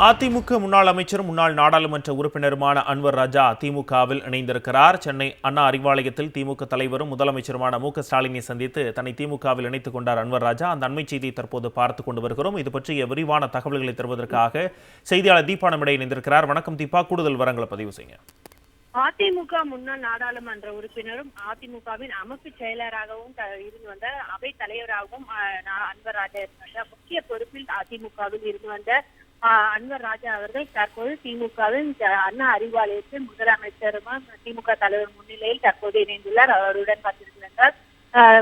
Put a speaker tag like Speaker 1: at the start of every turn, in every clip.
Speaker 1: அதிமுக முன்னாள் அமைச்சரும் முன்னாள் நாடாளுமன்ற உறுப்பினருமான அன்வர் ராஜா திமுகவில் இணைந்திருக்கிறார். சென்னை அண்ணா அறிவாலயத்தில் திமுக தலைவரும் முதலமைச்சருமான மு க ஸ்டாலினை சந்தித்து தன்னை திமுகவில் இணைத்துக் கொண்டார் அன்வர் ராஜா. அந்த அண்மை செய்தியை தற்போது பார்த்துக் கொண்டு வருகிறோம். இது பற்றிய விரிவான தகவல்களை தருவதற்காக செய்தியாளர் தீபா நம்மிடையே இணைந்திருக்கிறார். வணக்கம் தீபா. கூடுதல் விவரங்களை பதிவு செய்யுங்க.
Speaker 2: அதிமுக முன்னாள் நாடாளுமன்ற உறுப்பினரும் அதிமுகவின் அமைப்பு செயலராகவும் த- இருந்து வந்த அவை தலைவராகவும் அஹ், நா- அன்வர் ராஜா முக்கிய பொறுப்பில் அதிமுகவில் இருந்து வந்த அன்வர் ராஜா அவர்கள் தற்போது திமுகவின் அண்ணா அறிவாலயத்தில் முதலமைச்சரும் திமுக தலைவர் முன்னிலையில் தற்போது இணைந்துள்ளார். அவருடன் பார்த்திருக்கிறார்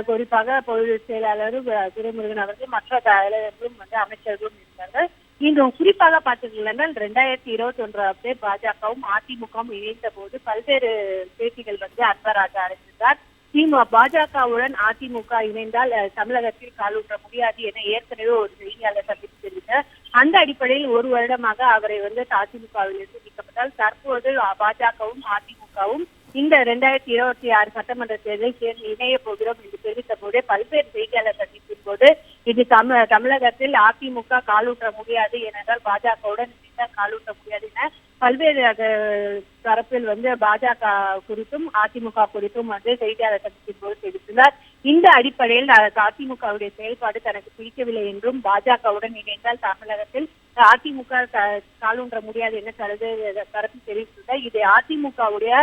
Speaker 2: குறிப்பாக பொது செயலாளரும் துரைமுருகன் அவர்கள் மற்ற தலைவர்களும் வந்து அமைச்சர்களும் இருந்தார்கள் இங்கு குறிப்பாக பார்த்தீங்கன்னா ரெண்டாயிரத்தி இருபத்தி ஒன்று பேர் பாஜகவும் அதிமுகவும் இணைந்த போது பல்வேறு பேட்டிகள் வந்து அன்பராஜா அறிவித்தார் திமுக பாஜகவுடன் அதிமுக இணைந்தால் தமிழகத்தில் தமிழகத்தில் ஊற்ற முடியாது என ஏற்கனவே ஒரு செய்தியாளர் சந்தித்து தெரிவித்தார். அந்த அடிப்படையில் ஒரு வருடமாக அவரை வந்து அதிமுகவில் இருந்து நீக்கப்பட்டால் தற்போது பாஜகவும் அதிமுகவும் இந்த இரண்டாயிரத்தி இருபத்தி ஆறு சட்டமன்ற தேர்தலில் சேர்ந்து இணைய போகிறோம் என்று தெரிவித்த போதே பல்வேறு செய்தியாளர் சந்திப்பின் போது இது தமிழ தமிழகத்தில் அதிமுக காலூற்ற முடியாது ஏனென்றால் பாஜகவுடன் இணைந்தால் காலூற்ற முடியாது என பல்வேறு தரப்பில் வந்து பாஜக குறித்தும் அதிமுக குறித்தும் வந்து செய்தியாளர் சந்திப்பின் போது தெரிவித்துள்ளார். இந்த அடிப்படையில் அதிமுகவுடைய செயல்பாடு தனக்கு பிடிக்கவில்லை என்றும் பாஜகவுடன் இணைந்தால் தமிழகத்தில் அதிமுக காலூன்ற முடியாது என கருது தரப்பு தெரிவித்துள்ளார் இதை அதிமுகவுடைய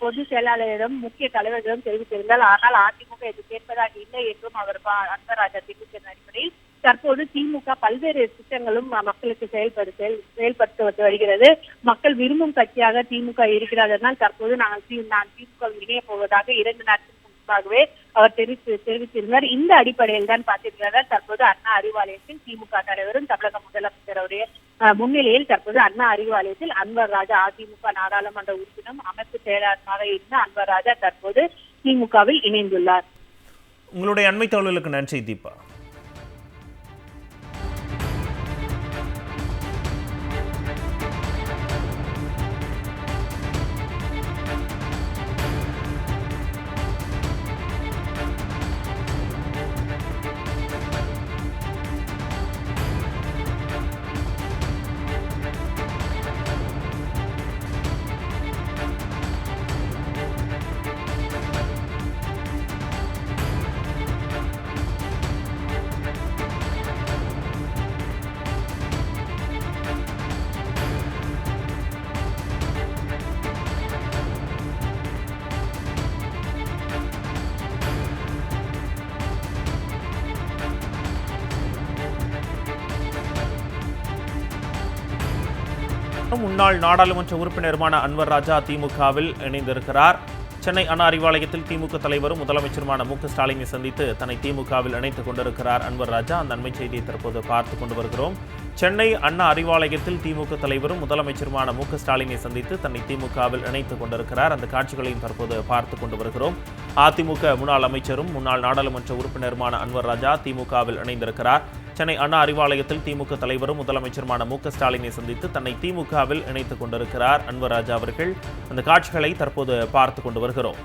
Speaker 2: பொது செயலாளரிடம் முக்கிய தலைவர்களிடம் தெரிவித்திருந்தால் ஆனால் அதிமுக இது கேட்பதாக இல்லை என்றும் அவர் அன்பராஜா தெரிவித்த அடிப்படையில் தற்போது திமுக பல்வேறு திட்டங்களும் மக்களுக்கு செயல்படு செயல் செயல்படுத்த வருகிறது. மக்கள் விரும்பும் கட்சியாக திமுக இருக்கிறது தற்போது நாங்கள் நான் திமுக இணைய போவதாக இரண்டு நாட்கள் முன்பாகவே அவர் தெரிவித்து தெரிவித்திருந்தார். இந்த அடிப்படையில் தான் பார்த்திருக்கிறார். தற்போது அண்ணா அறிவாலயத்தில் திமுக தலைவரும் தமிழக முதலமைச்சருடைய முன்னிலையில் தற்போது அண்ணா அறிவாலயத்தில் அன்வர் ராஜா அதிமுக நாடாளுமன்ற உறுப்பினரும் அமைப்பு செயலாளராக இருந்த அன்வர் ராஜா தற்போது திமுகவில் இணைந்துள்ளார்.
Speaker 1: உங்களுடைய அண்மை தகவல்களுக்கு நன்றி தீபா. முன்னாள் நாடாளுமன்ற உறுப்பினருமான அன்வர் ராஜா திமுகவில் இணைந்திருக்கிறார். சென்னை அண்ணா அறிவாலயத்தில் திமுக தலைவரும் முதலமைச்சருமான மு க ஸ்டாலினை சந்தித்து தன்னை திமுகவில் இணைத்துக் கொண்டிருக்கிறார் அன்வர் ராஜா. அந்த அண்மை செய்தியை தற்போது பார்த்து கொண்டு வருகிறோம். சென்னை அண்ணா அறிவாலயத்தில் திமுக தலைவரும் முதலமைச்சருமான மு க ஸ்டாலினை சந்தித்து தன்னை திமுகவில் இணைத்துக் கொண்டிருக்கிறார். அந்த காட்சிகளையும் தற்போது பார்த்து கொண்டு வருகிறோம். அதிமுக முன்னாள் அமைச்சரும் முன்னாள் நாடாளுமன்ற உறுப்பினருமான அன்வர் ராஜா திமுகவில் இணைந்திருக்கிறார். சென்னை அண்ணா அறிவாலயத்தில் திமுக தலைவரும் முதலமைச்சருமான மு க ஸ்டாலினை சந்தித்து தன்னை திமுகவில் இணைத்துக் கொண்டிருக்கிறார் அன்வர் ராஜா அவர்கள். அந்த காட்சிகளை தற்போது பார்த்து கொண்டு வருகிறோம்.